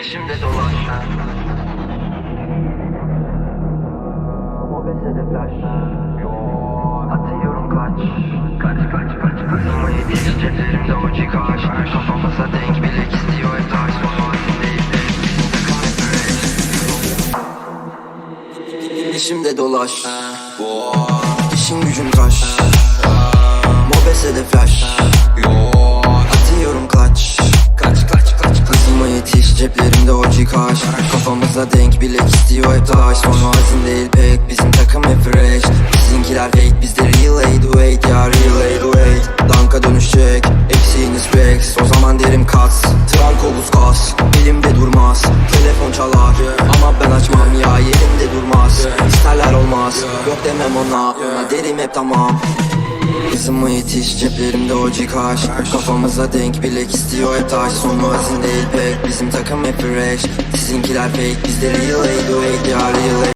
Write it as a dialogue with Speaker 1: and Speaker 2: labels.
Speaker 1: Peşimde dolaş Mobese de flash. Atıyorum kaç. Kaç kaç kaç. Hızımı yetiş ceplerimde o cikaş Kafamıza denk bilek istiyor. Hep taş Son halindeyim Peşimde dolaş. İşin gücün kaş. Mobese de flash o cikaş Kafamıza denk bilek istiyor hep taş. Son hazin değil pek bizim takım hep fresh. Sizinkiler fake bizde real 808 ya real 808 Danka dönüşecek eksiğiniz Rex O zaman derim kas Trunk oluz kas. Elimde durmaz Telefon çalar. Ama ben açmam ya yerimde durmaz. İsterler olmaz Yok demem ona. Ona derim hep tamam Hızıma yetiş ceplerimde o cikaş Kafamıza denk bilek istiyor hep taş. Sonu hazin değil pek. Bizim takım hep fresh. Sizinkiler fake. Bizde real 808 ya real